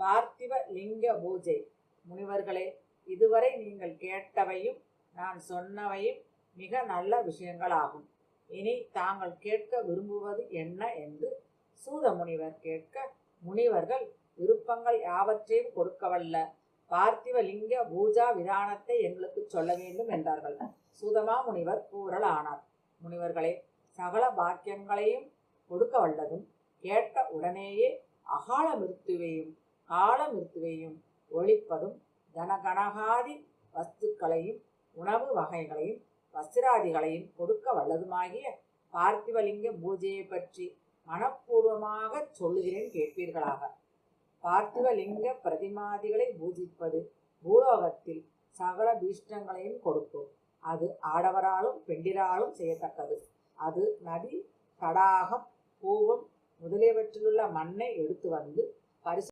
பார்த்திவ லிங்க பூஜை. முனிவர்களே இதுவரை நீங்கள் கேட்டவையும் நான் சொன்னவையும் மிக நல்ல விஷயங்களாகும். இனி தாங்கள் கேட்க விரும்புவது என்ன என்று சூத முனிவர் கேட்க முனிவர்கள் விருப்பங்கள் யாவற்றையும் கொடுக்கவல்ல. பார்த்திவ லிங்க பூஜா விதானத்தை எங்களுக்கு சொல்ல வேண்டும் என்றார்கள். சூதமா முனிவர் கூறல் ஆனார் முனிவர்களே சகல பாக்கியங்களையும் கொடுக்க வல்லதும் கேட்ட உடனேயே அகால மிருத்துவையும் காலமிருத்துவையும் ஒழிப்பதும் தனகணகாதி வஸ்துக்களையும் உணவு வகைகளையும் வஸ்திராதிகளையும் கொடுக்க வல்லதுமாகிய பார்த்திவலிங்க பூஜையை பற்றி மனப்பூர்வமாக சொல்லுகிறேன் கேட்பீர்களாக. பார்த்திவலிங்க பிரதிமாதிகளை பூஜிப்பது பூலோகத்தில் சகல பீஷ்டங்களையும் கொடுக்கும். அது ஆடவராலும் பெண்டிராலும் செய்யத்தக்கது. அது நதி தடாகம் கூவம் முதலியவற்றிலுள்ள மண்ணை எடுத்து வந்து பரிசு